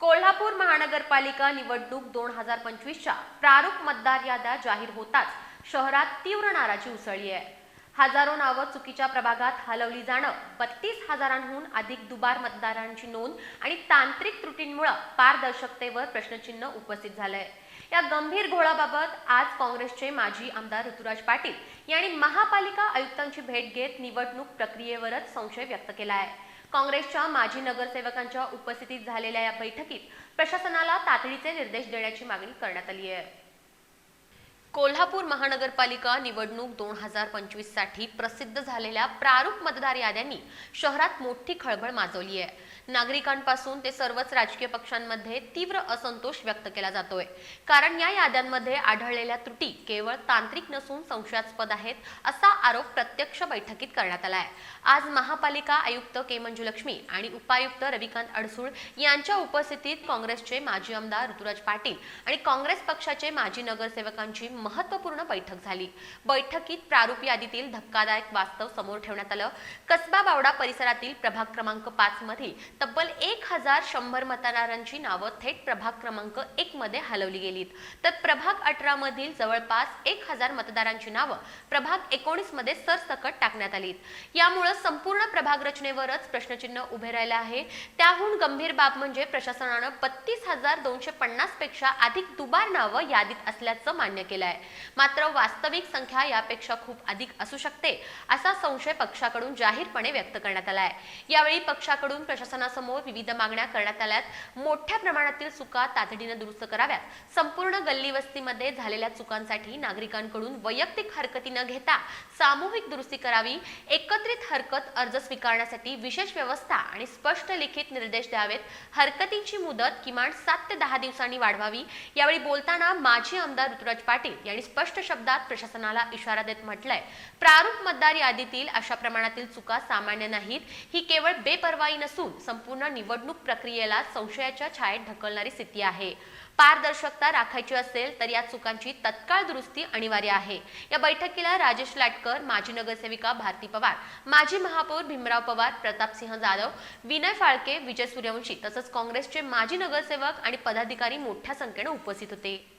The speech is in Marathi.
कोल्हापूर महानगरपालिका निवडणूक दोन हजार पंचवीसच्या प्रारूप मतदार याद्या जाहीर होताच शहरात तीव्र नाराजी उसळली आहे. हजारो नावं चुकीच्या प्रभागात हलवली जाणं बत्तीस हजारांहून अधिक दुबार मतदारांची नोंद आणि तांत्रिक त्रुटींमुळे पारदर्शकतेवर प्रश्नचिन्ह उपस्थित झालंय. या गंभीर घोळाबाबत आज काँग्रेसचे माजी आमदार ऋतुराज पाटील यांनी महापालिका आयुक्तांची भेट घेत निवडणूक प्रक्रियेवरच संशय व्यक्त केला आहे काँग्रेसच्या माजी नगरसेवकांच्या उपस्थितीत झालेल्या या बैठकीत प्रशासनाला तातडीचे निर्देश देण्याची मागणी करण्यात आली आहे. कोल्हापूर महानगरपालिका निवडणूक दोन हजार पंचवीससाठी प्रसिद्ध झालेल्या प्रारूप मतदार याद्यांनी शहरात मोठी खळबळ माजवली आहे. नागरिकांपासून ते सर्वच राजकीय पक्षांमध्ये तीव्र असंतोष व्यक्त केला जातोय. कारण या याद्यांमध्ये आढळलेल्या त्रुटी केवळ तांत्रिक नसून संशयास्पद आहेत असा आरोप प्रत्यक्ष बैठकीत करण्यात आलाय. आज महापालिका आयुक्त के मंजुलक्ष्मी आणि उपायुक्त रविकांत अडसूळ यांच्या उपस्थितीत काँग्रेसचे माजी आमदार ऋतुराज पाटील आणि काँग्रेस पक्षाचे माजी नगरसेवकांची महत्त्वपूर्ण बैठक झाली. बैठकीत प्रारूप यादीतील धक्कादायक वास्तव समोर ठेवण्यात आलं. कसबा बावडा परिसरातील प्रभाग क्रमांक पाच मधील तब्बल एक हजार शंभर मतदारांची नावं थेट प्रभाग क्रमांक एक मध्ये हलवली गेलीत. तर प्रभाग अठरा मधील जवळपास एक हजार मतदारांची नावं प्रभाग एकोणीसमध्ये सरसकट टाकण्यात आलीत. यामुळे संपूर्ण प्रभाग रचनेवरच प्रश्नचिन्ह उभे राहिले आहे. त्याहून गंभीर बाब म्हणजे प्रशासनानं बत्तीस हजार दोनशे पन्नासपेक्षा अधिक दुबार नावं यादीत असल्याचं मान्य केलं आहे. मात्र वास्तविक संख्या यापेक्षा खूप अधिक असू शकते असा संशय पक्षाकडून जाहीरपणे व्यक्त करण्यात आला आहे. यावेळी पक्षाकडून प्रशासनासमोर विविध मागण्या करण्यात आल्यात. मोठ्या प्रमाणातील चुका तातडीने दुरुस्त कराव्यात. संपूर्ण गल्ली वस्तीमध्ये झालेल्या चुकांसाठी नागरिकांकडून वैयक्तिक हरकती न घेता सामूहिक दुरुस्ती करावी एकत्रित हरकत अर्ज स्वीकारण्यासाठी विशेष व्यवस्था आणि स्पष्ट लिखित निर्देश द्यावेत. हरकतींची मुदत किमान सात ते दहा दिवसांनी वाढवावी. यावेळी बोलताना माजी आमदार ऋतुराज पाटील यांनी स्पष्ट शब्दात प्रशासनाला इशारा देत म्हटलंय प्रारूप मतदार यादीतील अशा प्रमाणातील चुका सामान्य नाहीत. ही केवळ बेपर्वाई नसून संपूर्ण निवडणूक प्रक्रियेला संशयाच्या छायेत ढकलणारी स्थिती आहे. पारदर्शकता राखायची असेल तर या चुकांची तत्काळ दुरुस्ती अनिवार्य आहे. या बैठकीला राजेश लाटकर माजी नगरसेविका भारती पवार माजी महापौर भीमराव पवार प्रतापसिंह जाधव विनय फाळके विजय सूर्यवंशी तसंच काँग्रेसचे माजी नगरसेवक आणि पदाधिकारी मोठ्या संख्येने उपस्थित होते.